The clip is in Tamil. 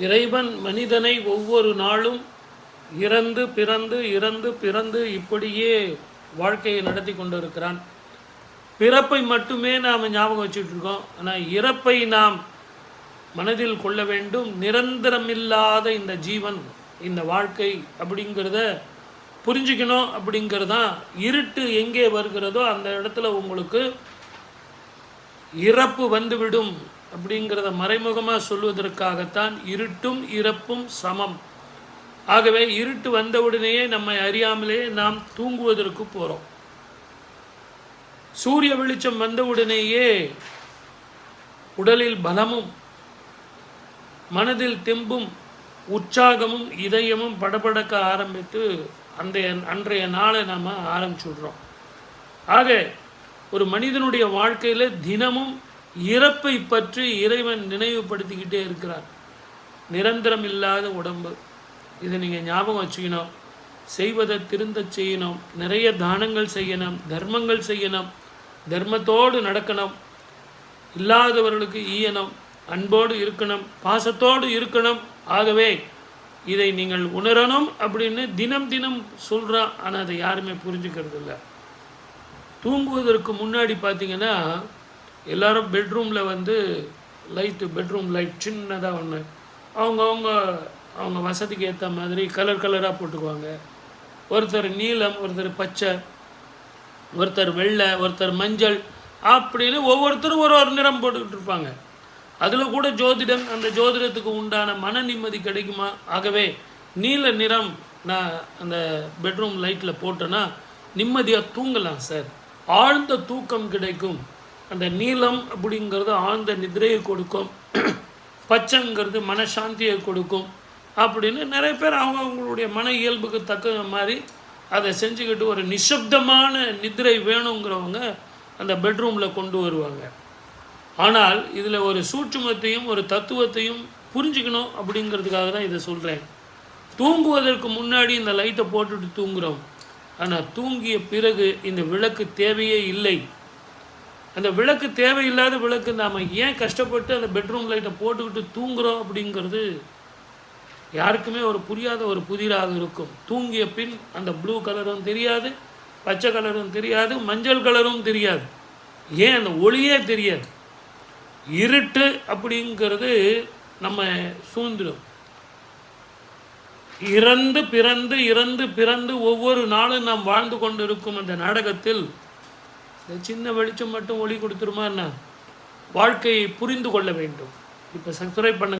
இறைவன் மனிதனை ஒவ்வொரு நாளும் இறந்து பிறந்து இறந்து பிறந்து இப்படியே வாழ்க்கையை நடத்தி கொண்டிருக்கிறான். பிறப்பை மட்டுமே நாம் ஞாபகம் வச்சுட்ருக்கோம் ஆனால் இறப்பை நாம் மனதில் கொள்ள வேண்டும். நிரந்தரமில்லாத இந்த ஜீவன் இந்த வாழ்க்கை அப்படிங்கிறத புரிஞ்சுக்கணும் அப்படிங்கிறதான். இருட்டு எங்கே வருகிறதோ அந்த இடத்துல உங்களுக்கு இறப்பு வந்துவிடும் அப்படிங்கிறத மறைமுகமாக சொல்வதற்காகத்தான் இருட்டும் இறப்பும் சமம். ஆகவே இருட்டு வந்தவுடனேயே நம்மை அறியாமலேயே நாம் தூங்குவதற்கு போகிறோம் சூரிய வெளிச்சம் வந்தவுடனேயே உடலில் பலமும் மனதில் தெம்பும் உற்சாகமும் இதயமும் படபடக்க ஆரம்பித்து அந்த அன்றைய நாளை நாம் ஆரம்பிச்சுடுறோம். ஆக ஒரு மனிதனுடைய வாழ்க்கையில் தினமும் இறப்பை பற்றி இறைவன் நினைவுபடுத்திக்கிட்டே இருக்கிறார். நிரந்தரம் இல்லாத உடம்பு. இதை நீங்கள் ஞாபகம் வச்சுக்கணும். செய்வதை திருந்த செய்யணும். நிறைய தானங்கள் செய்யணும். தர்மங்கள் செய்யணும். தர்மத்தோடு நடக்கணும். இல்லாதவர்களுக்கு ஈயணும். அன்போடு இருக்கணும். பாசத்தோடு இருக்கணும். ஆகவே இதை நீங்கள் உணரணும் அப்படின்னு தினம் தினம் சொல்கிறான் ஆனால் அதை யாருமே புரிஞ்சுக்கிறது இல்லை தூங்குவதற்கு முன்னாடி பார்த்தீங்கன்னா எல்லாரும் பெட்ரூமில் வந்து லைட்டு பெட்ரூம் லைட் சின்னதாக ஒன்று அவங்கவுங்க அவங்க வசதிக்கு ஏற்ற மாதிரி கலர் கலராக போட்டுக்குவாங்க. ஒருத்தர் நீலம் ஒருத்தர் பச்சை ஒருத்தர் வெள்ளை ஒருத்தர் மஞ்சள் அப்படின்னு ஒவ்வொருத்தரும் ஒரு ஒரு நிறம் போட்டுக்கிட்டு இருப்பாங்க. அதில் கூட ஜோதிடம் அந்த ஜோதிடத்துக்கு உண்டான மன நிம்மதி கிடைக்குமா? ஆகவே நீல நிறம் நான் அந்த பெட்ரூம் லைட்டில் போட்டேன்னா நிம்மதியாக தூங்கலாம் சார். ஆழ்ந்த தூக்கம் கிடைக்கும். அந்த நீளம் அப்படிங்கிறது ஆழ்ந்த நிதிரையை கொடுக்கும். பச்சைங்கிறது மனசாந்தியை கொடுக்கும். அப்படின்னு நிறைய பேர் அவங்க அவங்களுடைய மன இயல்புக்கு தக்க மாதிரி அதை செஞ்சுக்கிட்டு ஒரு நிசப்தமான நிதிரை வேணுங்கிறவங்க அந்த பெட்ரூமில் கொண்டு வருவாங்க. ஆனால் இதில் ஒரு சூட்சுமத்தையும் ஒரு தத்துவத்தையும் புரிஞ்சுக்கணும் அப்படிங்கிறதுக்காக தான் இதை சொல்கிறேன் தூங்குவதற்கு முன்னாடி இந்த லைட்டை போட்டுட்டு தூங்குகிறோம் ஆனால் தூங்கிய பிறகு இந்த விளக்கு தேவையே இல்லை. அந்த விளக்கு தேவையில்லாத விளக்கு நாம் ஏன் கஷ்டப்பட்டு அந்த பெட்ரூம் லைட்டை போட்டுக்கிட்டு தூங்குறோம் அப்படிங்கிறது யாருக்குமே ஒரு புரியாத ஒரு புதிராக இருக்கும். தூங்கிய பின் அந்த ப்ளூ கலரும் தெரியாது பச்சை கலரும் தெரியாது மஞ்சள் கலரும் தெரியாது. ஏன் அந்த ஒளியே தெரியாது. இருட்டு அப்படிங்கிறது நம்ம சூழ்ந்துடும் இறந்து பிறந்து இறந்து பிறந்து ஒவ்வொரு நாளும் நாம் வாழ்ந்து கொண்டு இருக்கும் அந்த நாடகத்தில் இந்த சின்ன வெளிச்சம் மட்டும் ஒளி கொடுத்துருமா என்ன? வாழ்க்கையை புரிந்து கொள்ள வேண்டும். இப்போ சப்ஸ்கிரைப் பண்ண